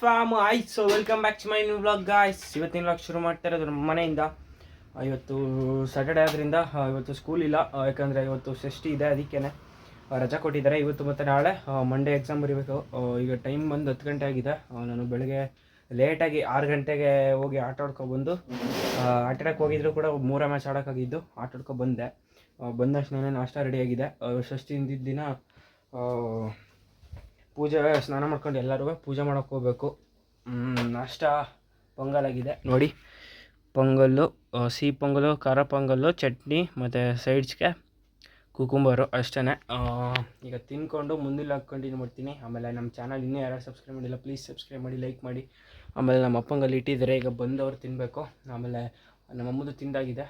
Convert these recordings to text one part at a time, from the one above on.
Form I so welcome back to my new blog guys ಇವತ್ತಿನ blog ಶುರು ಮಾಡ್ತಾ ಇರೋದು ಮನೆಯಿಂದ. ಇವತ್ತು ಸ್ಯಾಟರ್ಡೇ ಆದ್ರಿಂದ ಇವತ್ತು ಸ್ಕೂಲ್ ಇಲ್ಲ. ಯಾಕಂದರೆ ಇವತ್ತು ಷಷ್ಠಿ ಇದೆ ಅದಕ್ಕೇನೆ ಆ, ರಜಾ ಕೊಟ್ಟಿದ್ದಾರೆ. ಇವತ್ತು ಮತ್ತು ನಾಳೆ ಮಂಡೇ ಎಕ್ಸಾಮ್ ಬರೀಬೇಕು. ಈಗ ಟೈಮ್ ಬಂದು ಹತ್ತು ಗಂಟೆ ಆಗಿದೆ. ನಾನು ಬೆಳಗ್ಗೆ ಲೇಟಾಗಿ ಆರು ಗಂಟೆಗೆ ಹೋಗಿ ಆಟ ಆಡ್ಕೊಬಂದು ಆಟ ಆಡಕ್ಕೆ ಹೋಗಿದ್ರು ಕೂಡ ಮೂರೇ ಮ್ಯಾಚ್ ಆಡೋಕ್ಕಾಗಿದ್ದು ಆಟ ಆಡ್ಕೊ ಬಂದೆ. ಆ, ಬಂದ ತಕ್ಷಣ ನಾಷ್ಟ ರೆಡಿಯಾಗಿದೆ ಷಷ್ಠಿ ಹಿಂದಿದ್ದ ದಿನ ಪೂಜೆ ಸ್ನಾನ ಮಾಡ್ಕೊಂಡು ಎಲ್ಲರೂ ಪೂಜೆ ಮಾಡೋಕ್ಕೆ ಹೋಗ್ಬೇಕು. ನಾಷ್ಟ ಪೊಂಗಲಾಗಿದೆ ನೋಡಿ ಪೊಂಗಲ್ಲು ಸಿಹಿ ಪೊಂಗಲು ಖಾರ ಪೊಂಗಲ್ಲು ಚಟ್ನಿ ಮತ್ತು ಸೈಡ್ಸ್ಗೆ ಕುಕುಂಬರು ಅಷ್ಟೇ ಈಗ ತಿನ್ಕೊಂಡು ಮುಂದಿನ ಕಂಟಿನ್ಯೂ ಮಾಡ್ತೀನಿ. ಆಮೇಲೆ ನಮ್ಮ ಚಾನಲ್ ಇನ್ನೂ ಯಾರು ಸಬ್ಸ್ಕ್ರೈಬ್ ಮಾಡಿಲ್ಲ ಪ್ಲೀಸ್ ಸಬ್ಸ್ಕ್ರೈಬ್ ಮಾಡಿ ಲೈಕ್ ಮಾಡಿ. ಆಮೇಲೆ ನಮ್ಮ ಅಪ್ಪಂಗಲ್ಲಿ ಇಟ್ಟಿದ್ದಾರೆ ಈಗ ಬಂದವರು ತಿನ್ನಬೇಕು ಆಮೇಲೆ ನಮ್ಮ ಅಮ್ಮದು ತಿಂದಾಗಿದೆ.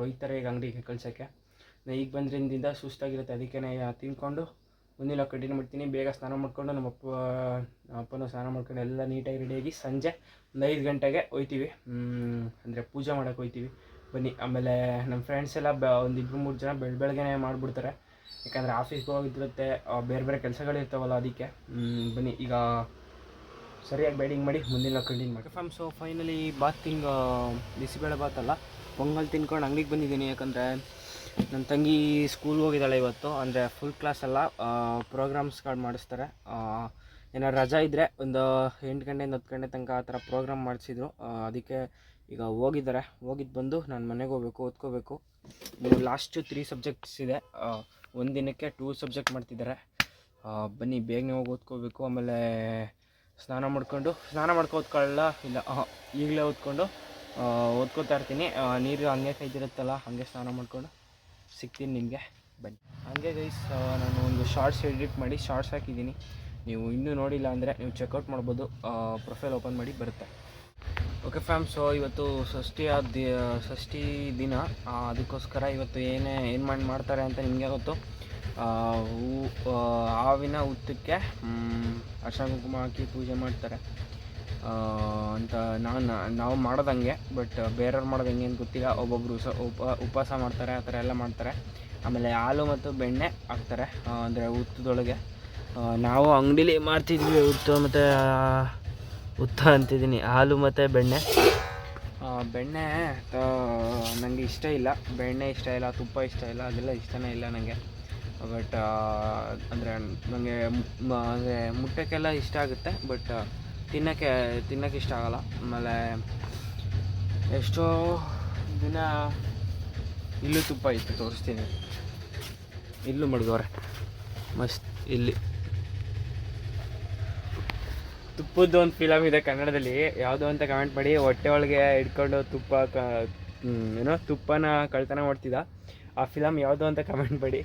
ರೈತರೇ ಈಗ ಅಂಗಡಿಗೆ ಕಳ್ಸೋಕ್ಕೆ. ಈಗ ಬಂದ್ರಿಂದ ಸುಸ್ತಾಗಿರುತ್ತೆ ಅದಕ್ಕೆ ತಿನ್ಕೊಂಡು ಮುಂದಿನ ಕಂಟಿನ್ಯೂ ಮಾಡ್ತೀನಿ. ಬೇಗ ಸ್ನಾನ ಮಾಡ್ಕೊಂಡು ನಮ್ಮ ಅಪ್ಪ ಅಪ್ಪನೂ ಸ್ನಾನ ಮಾಡ್ಕೊಂಡು ಎಲ್ಲ ನೀಟಾಗಿ ರೆಡಿಯಾಗಿ ಸಂಜೆ ಒಂದು ಐದು ಗಂಟೆಗೆ ಹೋಯ್ತೀವಿ. ಅಂದರೆ ಪೂಜೆ ಮಾಡೋಕೆ ಹೋಯ್ತೀವಿ. ಬನ್ನಿ, ಆಮೇಲೆ ನಮ್ಮ ಫ್ರೆಂಡ್ಸ್ ಎಲ್ಲ ಬ, ಒಂದು ಇಬ್ಬರು ಮೂರು ಜನ ಬೆಳ ಬೆಳಗ್ಗೆನೇ ಮಾಡಿಬಿಡ್ತಾರೆ. ಯಾಕಂದರೆ ಆಫೀಸ್ಗೆ ಹೋಗಿದ್ದಿರುತ್ತೆ ಬೇರೆ ಬೇರೆ ಕೆಲಸಗಳಿರ್ತಾವಲ್ಲ ಅದಕ್ಕೆ. ಬನ್ನಿ, ಈಗ ಸರಿಯಾಗಿ ಬೈಡಿಂಗ್ ಮಾಡಿ ಮುಂದಿನ ಕಂಟಿನ್ಯೂ ಮಾಡಿ from so finally bath thing bisibele bath ಅಲ್ಲ, ಪೊಂಗಲ್ ತಿನ್ಕೊಂಡು ಅಂಗಡಿಗೆ ಬಂದಿದ್ದೀನಿ. ಯಾಕಂದರೆ ನನ್ನ ತಂಗಿ ಸ್ಕೂಲ್ಗೆ ಹೋಗಿದ್ದಾಳೆ ಇವತ್ತು. ಅಂದರೆ ಫುಲ್ ಕ್ಲಾಸ್ ಎಲ್ಲ ಪ್ರೋಗ್ರಾಮ್ಸ್ಗಳು ಮಾಡಿಸ್ತಾರೆ. ಏನಾರು ರಜಾ ಇದ್ದರೆ ಒಂದು ಎಂಟು ಗಂಟೆಯಿಂದ ಹತ್ತು ಗಂಟೆ ತನಕ ಆ ಥರ ಪ್ರೋಗ್ರಾಮ್ ಮಾಡಿಸಿದ್ರು. ಅದಕ್ಕೆ ಈಗ ಹೋಗಿದ್ದಾರೆ. ಹೋಗಿದ್ದು ಬಂದು ನಾನು ಮನೆಗೆ ಹೋಗ್ಬೇಕು, ಓದ್ಕೋಬೇಕು. ಲಾಸ್ಟು ತ್ರೀ ಸಬ್ಜೆಕ್ಟ್ಸ್ ಇದೆ. ಒಂದು ದಿನಕ್ಕೆ ಟೂ ಸಬ್ಜೆಕ್ಟ್ ಮಾಡ್ತಿದ್ದಾರೆ. ಬನ್ನಿ, ಬೇಗನೆ ಹೋಗಿ ಓದ್ಕೋಬೇಕು. ಆಮೇಲೆ ಸ್ನಾನ ಮಾಡ್ಕೊಂಡು, ಸ್ನಾನ ಮಾಡ್ಕೊ ಓದ್ಕೊಳ್ಳಲ್ಲ? ಇಲ್ಲ ಈಗಲೇ ಓದ್ಕೊಂಡು ಓದ್ಕೋತಾ ಇರ್ತೀನಿ. ನೀರು ಹಂಗೆ ಕೈದಿರುತ್ತಲ್ಲ, ಹಾಗೆ ಸ್ನಾನ ಮಾಡ್ಕೊಂಡು. ಸಿಗ್ತೀನಿ ನಿಮಗೆ ಬನ್ನಿ. ಹಾಗೆ ಗೈಸ್ ನಾನು ಒಂದು ಶಾರ್ಟ್ಸ್ ಎಡಿಟ್ ಮಾಡಿ ಶಾರ್ಟ್ಸ್ ಹಾಕಿದ್ದೀನಿ. ನೀವು ಇನ್ನೂ ನೋಡಿಲ್ಲ ಅಂದರೆ ನೀವು ಚೆಕ್ಔಟ್ ಮಾಡ್ಬೋದು. ಪ್ರೊಫೈಲ್ ಓಪನ್ ಮಾಡಿ ಬರುತ್ತೆ. ಓಕೆ ಫ್ಯಾಮ್ ಸೊ ಇವತ್ತು ಷಷ್ಠಿಯ ದಿ ಷಷ್ಠಿ ದಿನ. ಅದಕ್ಕೋಸ್ಕರ ಇವತ್ತು ಏನೇ, ಏನು ಮಾಡಿ, ಮಾಡ್ತಾರೆ ಅಂತ ನಿಮಗೆ ಗೊತ್ತು. ಹೂ ಹಾವಿನ ಹುತ್ತಕ್ಕೆ ಅರ್ಶನ ಕುಂಕುಮ ಹಾಕಿ ಪೂಜೆ ಮಾಡ್ತಾರೆ. ಅಂತ ನಾನು ನಾವು ಮಾಡೋದಂಗೆ ಬಟ್ ಬೇರೆಯವ್ರು ಮಾಡೋದು ಹೆಂಗೆ ಅಂತ ಗೊತ್ತಿಲ್ಲ. ಒಬ್ಬೊಬ್ಬರು ಸ ಉಪ, ಉಪವಾಸ ಮಾಡ್ತಾರೆ, ಆ ಥರ ಎಲ್ಲ ಮಾಡ್ತಾರೆ. ಆಮೇಲೆ ಹಾಲು ಮತ್ತು ಬೆಣ್ಣೆ ಹಾಕ್ತಾರೆ ಅಂದರೆ ಹುತ್ತದೊಳಗೆ ನಾವು ಅಂಗಡೀಲಿ ಮಾಡ್ತಿದ್ವಿ ಹುತ್ತು ಮತ್ತು ಹುತ್ತ ಅಂತಿದ್ದೀನಿ. ಹಾಲು ಮತ್ತು ಬೆಣ್ಣೆ. ಬೆಣ್ಣೆ ನನಗೆ ಇಷ್ಟ ಇಲ್ಲ. ಬೆಣ್ಣೆ ಇಷ್ಟ ಇಲ್ಲ, ತುಪ್ಪ ಇಷ್ಟ ಇಲ್ಲ, ಅದೆಲ್ಲ ಇಷ್ಟನೇ ಇಲ್ಲ ನನಗೆ ಬಟ್ ಅಂದರೆ ನನಗೆ ಅಂದರೆ ಮುಟ್ಟಕ್ಕೆಲ್ಲ ಇಷ್ಟ ಆಗುತ್ತೆ, ಬಟ್ ತಿನ್ನೋಕ್ಕೆ ತಿನ್ನೋಕ್ಕೆ ಇಷ್ಟ ಆಗಲ್ಲ. ಆಮೇಲೆ ಎಷ್ಟೋ ದಿನ ಇಲ್ಲೂ ತುಪ್ಪ ಇತ್ತು, ತೋರಿಸ್ತೀನಿ. ಇಲ್ಲೂ ಮಡ್ಗವ್ರೆ ಮಸ್ತ್, ಇಲ್ಲಿ. ತುಪ್ಪದ್ದು ಒಂದು ಫಿಲಮ್ ಇದೆ ಕನ್ನಡದಲ್ಲಿ. ಯಾವುದು ಅಂತ ಕಮೆಂಟ್ ಮಾಡಿ, ಹೊಟ್ಟೆ ಒಳಗೆ ಇಟ್ಕೊಂಡು ತುಪ್ಪ ಏನೋ ತುಪ್ಪನ ಕಳ್ತನ ಮಾಡ್ತಿದ್ದ. ಆ ಫಿಲಮ್ ಯಾವುದು ಅಂತ ಕಮೆಂಟ್ ಮಾಡಿ.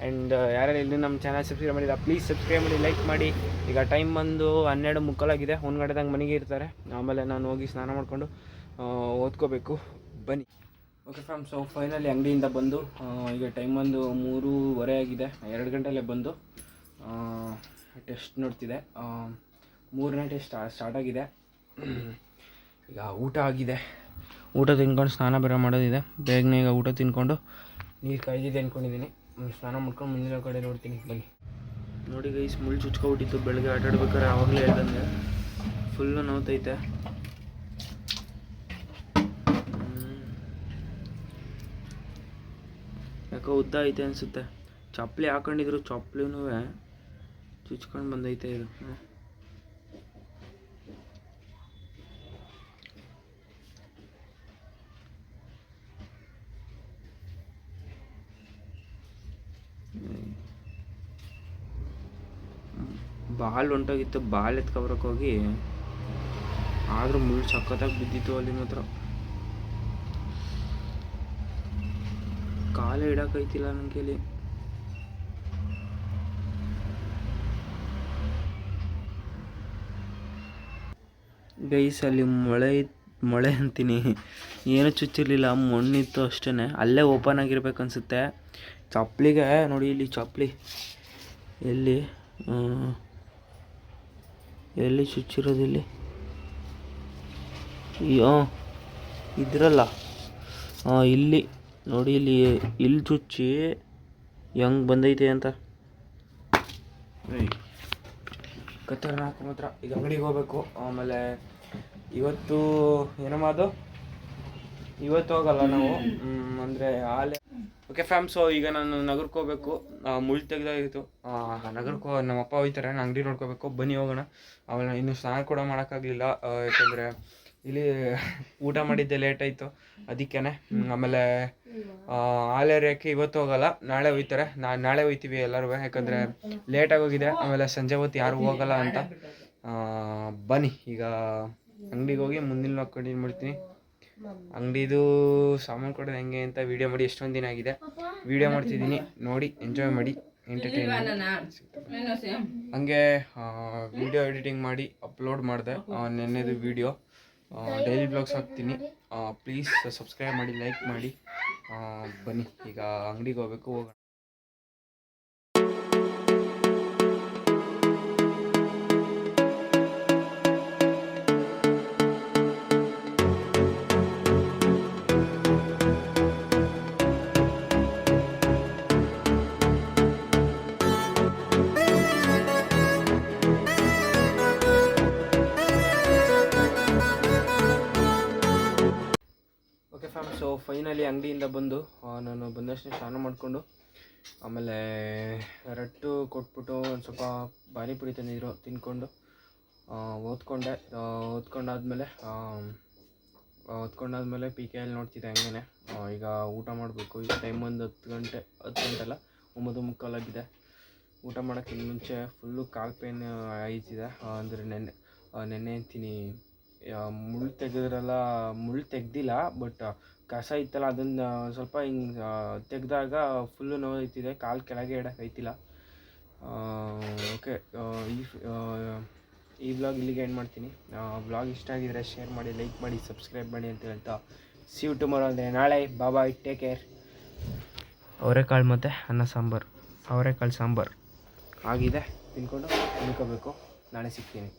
ಆ್ಯಂಡ್ ಯಾರ್ಯಾರು ಇಲ್ಲಿ ನಮ್ಮ ಚಾನಲ್ ಸಬ್ಸ್ಕ್ರೈಬ್ ಮಾಡಿಲ್ಲ ಪ್ಲೀಸ್ ಸಬ್ಸ್ಕ್ರೈಬ್ ಮಾಡಿ ಲೈಕ್ ಮಾಡಿ. ಈಗ ಟೈಮ್ ಬಂದು ಹನ್ನೆರಡು ಮುಕ್ಕಾಲಾಗಿದೆ ಒಂದು ಮನೆಗೆ ಇರ್ತಾರೆ. ಆಮೇಲೆ ನಾನು ಹೋಗಿ ಸ್ನಾನ ಮಾಡಿಕೊಂಡು ಓದ್ಕೋಬೇಕು. ಬನ್ನಿ. ಓಕೆ ಫ್ರಮ್ ಸೊ ಫೈನಲಿ ಅಂಗಡಿಯಿಂದ ಬಂದು ಈಗ ಟೈಮ್ ಬಂದು ಮೂರುವರೆ ಆಗಿದೆ, ಎರಡು ಗಂಟೆಯಲ್ಲೇ ಬಂದು ಟೆಸ್ಟ್ ನೋಡ್ತಿದೆ. ಮೂರನೇ ಟೆಸ್ಟ್ ಸ್ಟಾರ್ಟ್ ಆಗಿದೆ. ಈಗ ಊಟ ಆಗಿದೆ. ಊಟ ತಿನ್ಕೊಂಡು ಸ್ನಾನ ಬೇರೆ ಮಾಡೋದಿದೆ. ಬೇಗನೆ ಈಗ ಊಟ ತಿನ್ಕೊಂಡು ನೀರು ಕಾಯ್ದಿದೆ ಅಂದ್ಕೊಂಡಿದ್ದೀನಿ ಸ್ನಾನ ಮಾಡ್ಕೊಂಡು ಮುಂದಿನ ಕಡೆ ನೋಡ್ತೀನಿ, ಬನ್ನಿ. ನೋಡಿ ಗೈಸ್ ಮುಳ್ಳು ಚುಚ್ಕೊಬಿಟ್ಟಿತ್ತು ಬೆಳಗ್ಗೆ ಆಟಾಡ್ಬೇಕಾದ್ರೆ ಆವಾಗಲೇ ಹೇಳ್ದಂಗೆ. ಫುಲ್ಲು ನೋವ್ತೈತೆ ಹ್ಮ್. ಯಾಕೋ ಉದ್ದ ಐತೆ ಅನಿಸುತ್ತೆ. ಚಪ್ಪಲಿ ಹಾಕೊಂಡಿದ್ರು ಚಪ್ಪಲಿನೂ ಚುಚ್ಕೊಂಡು ಬಂದೈತೆ ಇದು. ಬಾಲ್ ಹೊಂಟೋಗಿತ್ತು ಬಾಲ್ ಎತ್ಕೊಬರಕ್ಕೆ ಹೋಗಿ ಆದರೂ ಮುಳ್ಳು ಸಖತ್ತಾಗಿ ಬಿದ್ದಿತ್ತು ಅಲ್ಲಿ ಮಾತ್ರ. ಕಾಲ ಇಡಕ್ಕೈತಿಲ್ಲ ನನ್ನ ಕೈಲಿ ಗೈಸ್, ಅಲ್ಲಿ ಮಳೆ ಮಳೆ ಅಂತೀನಿ. ಏನೂ ಚುಚ್ಚಿರಲಿಲ್ಲ, ಮಣ್ಣಿತ್ತು ಅಷ್ಟೇ ಅಲ್ಲೇ ಓಪನ್ ಆಗಿರ್ಬೇಕು ಅನ್ಸುತ್ತೆ. ಚಪ್ಪಲಿಗೆ ನೋಡಿ ಇಲ್ಲಿ ಚಪ್ಪಲಿ ಎಲ್ಲಿ? ಎಲ್ಲಿ ಚುಚ್ಚಿರೋದು ಇಲ್ಲಿ ಅಯ್ಯೋ, ಇದ್ರಲ್ಲ. ಹಾಂ ಇಲ್ಲಿ. ನೋಡಿ, ಇಲ್ಲಿ ಇಲ್ಲಿ ಚುಚ್ಚಿ ಹೆಂಗೆ ಬಂದೈತೆ ಅಂತ. ಏಯ್. ನಾಲ್ಕು ಮಾತ್ರ. ಈಗ ಅಂಗಡಿಗೆ ಹೋಗ್ಬೇಕು. ಆಮೇಲೆ ಇವತ್ತು, ಏನಮ್ಮ ಅದು? ಇವತ್ತು ಹೋಗಲ್ಲ ನಾವು. ಅಂದರೆ ಅಂದ್ರೆ ಹಾಲೆ ಓಕೆ ಫ್ಯಾಮ್ ಸೊ ಈಗ ನಾನು ನಗರಕ್ಕೆ ಹೋಗ್ಬೇಕು. ಮುಳ್ಳು ತೆಗ್ದಾಗಿತ್ತು. ನಗರಕ್ಕೆ ಹೋಗಿ ನಮ್ಮ ಅಪ್ಪ ಹೋಯ್ತಾರೆ, ನಾನು ಅಂಗಡಿ ನೋಡ್ಕೋಬೇಕು. ಬನ್ನಿ, ಹೋಗೋಣ. ಆಮೇಲೆ ಇನ್ನು ಸ್ನಾನ ಕೂಡ ಮಾಡೋಕ್ಕಾಗಲಿಲ್ಲ. ಯಾಕಂದರೆ ಇಲ್ಲಿ ಊಟ ಮಾಡಿದ್ದೆ ಲೇಟ್ ಆಯಿತು. ಅದಕ್ಕೇ ಆಮೇಲೆ ಹಾಲೇರಿಯಕ್ಕೆ ಇವತ್ತು ಹೋಗಲ್ಲ. ನಾಳೆ ಹೋಯ್ತಾರೆ. ನಾ, ನಾಳೆ ಹೋಯ್ತೀವಿ ಎಲ್ಲರೂ. ಯಾಕಂದರೆ ಲೇಟಾಗಿ ಹೋಗಿದೆ. ಆಮೇಲೆ ಸಂಜೆ ಹೊತ್ತು ಯಾರು ಹೋಗಲ್ಲ ಅಂತ. ಬನ್ನಿ. ಈಗ ಅಂಗಡಿಗೆ ಹೋಗಿ ಮುಂದಿನ ಕಂಟಿನ್ಯೂ ಮಾಡ್ತೀನಿ. ಅಂಗಡಿದು ಸಾಮಾನು ಕೊಡೋದು ಹೆಂಗೆ ಅಂತ ವಿಡಿಯೋ ಮಾಡಿ ಎಷ್ಟೊಂದು ದಿನ ಆಗಿದೆ. ವಿಡಿಯೋ ಮಾಡ್ತಿದ್ದೀನಿ. ನೋಡಿ ಎಂಜಾಯ್ ಮಾಡಿ ಎಂಟರ್ಟೈನ್ಮೆಂಟ್ ಹಂಗೆ ವಿಡಿಯೋ ಎಡಿಟಿಂಗ್ ಮಾಡಿ ಅಪ್ಲೋಡ್ ಮಾಡಿದೆ ನೆನ್ನೆದು ವಿಡಿಯೋ ಡೈಲಿ ಬ್ಲಾಗ್ಸ್ ಹಾಕ್ತೀನಿ. ಪ್ಲೀಸ್ ಸಬ್ಸ್ಕ್ರೈಬ್ ಮಾಡಿ ಲೈಕ್ ಮಾಡಿ. ಬನ್ನಿ, ಈಗ ಅಂಗಡಿಗೆ ಹೋಗ್ಬೇಕು, ಹೋಗೋಣ. ಫೈನಲಿ ಅಂಗಡಿಯಿಂದ ಬಂದು ನಾನು ಬಂದಷ್ಟು ಸ್ನಾನ ಮಾಡಿಕೊಂಡು, ಆಮೇಲೆ ರಟ್ಟು ಕೊಟ್ಬಿಟ್ಟು ಒಂದು ಸ್ವಲ್ಪ ಪಾನಿಪುರಿ ತಂದಿದ್ರು, ತಿನ್ಕೊಂಡು ಓದ್ಕೊಂಡೆ ಓದ್ಕೊಂಡಾದ್ಮೇಲೆ ಓದ್ಕೊಂಡಾದ್ಮೇಲೆ ಪಿ ಕೆ ಎಲ್ ನೋಡ್ತಿದ್ದೆ ಹಂಗೇನೆ. ಈಗ ಊಟ ಮಾಡಬೇಕು, ಈಗ ಟೈಮ್ ಒಂದು ಹತ್ತು ಗಂಟೆ ಹತ್ತು ಗಂಟೆ ಅಲ್ಲ, ಒಂಬತ್ತು ಮುಕ್ಕಾಲಾಗಿದೆ ಊಟ ಮಾಡೋಕ್ಕಿಂತ ಮುಂಚೆ ಫುಲ್ಲು ಕಾಲು ಪೇನ್ ಆಯ್ತಿದೆ ಅಂದರೆ ನೆನ್ನೆ ನೆನ್ನೆ ಅಂತೀನಿ ಮುಳ್ಳು ತೆಗೆದ್ರಲ್ಲ, ಮುಳ್ಳು ತೆಗ್ದಿಲ್ಲ ಬಟ್ ಕಸ ಇತ್ತಲ್ಲ ಅದನ್ನು ಸ್ವಲ್ಪ ಹಿಂಗೆ ತೆಗೆದಾಗ ಫುಲ್ಲು ನೋಯ್ತಿದೆ ಕಾಲು ಕೆಳಗೆ ಇಡೋಕ್ಕೈತಿಲ್ಲ ಓಕೆ ಈ ಈ ಬ್ಲಾಗ್ ಇಲ್ಲಿಗೆ ಎಂಡ್ ಮಾಡ್ತೀನಿ. ಬ್ಲಾಗ್ ಇಷ್ಟ ಆಗಿದ್ರೆ ಶೇರ್ ಮಾಡಿ ಲೈಕ್ ಮಾಡಿ ಸಬ್ಸ್ಕ್ರೈಬ್ ಮಾಡಿ ಅಂತ ಹೇಳ್ತಾ ಸಿ ಯು ಟುಮಾರೋ ಅಂದರೆ ನಾಳೆ ಬಾಬಾಯ್ ಟೇಕ್ ಕೇರ್ ಅವರೆಕಾಳು ಮತ್ತು ಅನ್ನ ಸಾಂಬಾರು ಅವರೆಕಾಳು ಸಾಂಬಾರು. ಆಗಿದೆ ತಿನ್ಕೊಂಡು ತಿನ್ಕೋಬೇಕು ನಾಳೆ ಸಿಗ್ತೀನಿ.